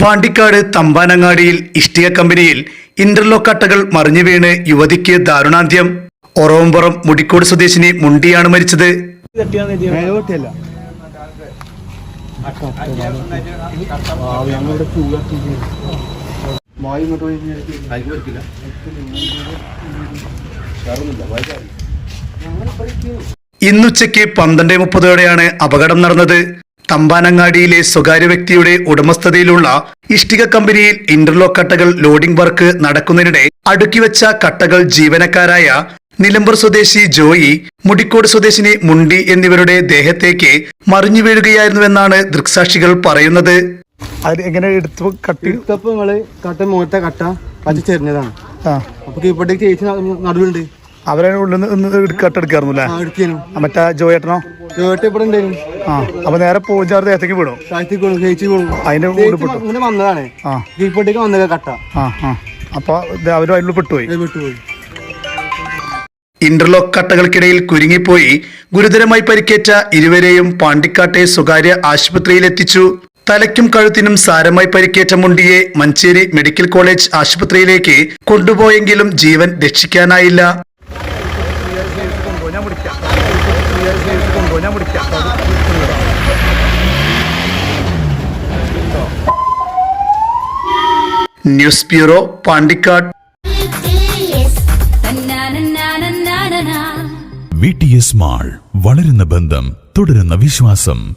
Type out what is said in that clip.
പാണ്ടിക്കാട് തമ്പാനങ്ങാടിയിൽ ഇഷ്ടിക കമ്പനിയിൽ ഇന്റർലോക്ക് അട്ടകൾ മറിഞ്ഞു വീണ് യുവതിക്ക് ദാരുണാന്ത്യം. ഒറവമ്പുറം മുടിക്കോട് സ്വദേശിനി മുണ്ടിയാണ് മരിച്ചത്. ഇന്നുച്ചയ്ക്ക് പന്ത്രണ്ട് മുപ്പതോടെയാണ് അപകടം നടന്നത്. തമ്പാനങ്ങാടിയിലെ സ്വകാര്യ വ്യക്തിയുടെ ഉടമസ്ഥതയിലുള്ള ഇഷ്ടിക കമ്പനിയിൽ ഇന്റർലോക്ക് കട്ടകൾ ലോഡിംഗ് വർക്ക് നടക്കുന്നതിനിടെ അടുക്കിവെച്ച കട്ടകൾ ജീവനക്കാരായ നിലമ്പൂർ സ്വദേശി ജോയി മുടിക്കോട് സ്വദേശിനി മുണ്ടി എന്നിവരുടെ ദേഹത്തേക്ക് മറിഞ്ഞു വീഴുകയായിരുന്നുവെന്നാണ് ദൃക്സാക്ഷികൾ പറയുന്നത്. എങ്ങനെ എടുത്തു കട്ടി? കട്ട മുഖത്തെ കട്ട അത് ചെറിഞ്ഞതാണ് അപ്പൊ കീപ്പട്ടേക്ക് ചേച്ചി നടുവുണ്ട് അവരെ കട്ടെടുക്കായിരുന്നു അല്ലേ? മറ്റേ ജോയേട്ടനോ ആ അപ്പൊ നേരെ പൂജാർ ദേഹത്തേക്ക് അതിന്റെ വന്നതാണ്. ആ. ആ അപ്പൊ അവരും അതിൽ പെട്ടുപോയി. ഇന്റർലോക്ക് കട്ടകൾക്കിടയിൽ കുരുങ്ങിപ്പോയി ഗുരുതരമായി പരിക്കേറ്റ ഇരുവരെയും പാണ്ടിക്കാട്ടെ സ്വകാര്യ ആശുപത്രിയിലെത്തിച്ചു തലയ്ക്കും കഴുത്തിനും സാരമായി പരിക്കേറ്റ മുണ്ടിയെ മഞ്ചേരി മെഡിക്കൽ കോളേജ് ആശുപത്രിയിലേക്ക് കൊണ്ടുപോയെങ്കിലും ജീവൻ രക്ഷിക്കാനായില്ല. News bureau Pandikkad. V T S mall വളരുന്ന ബന്ധം തുടരുന്ന വിശ്വാസം.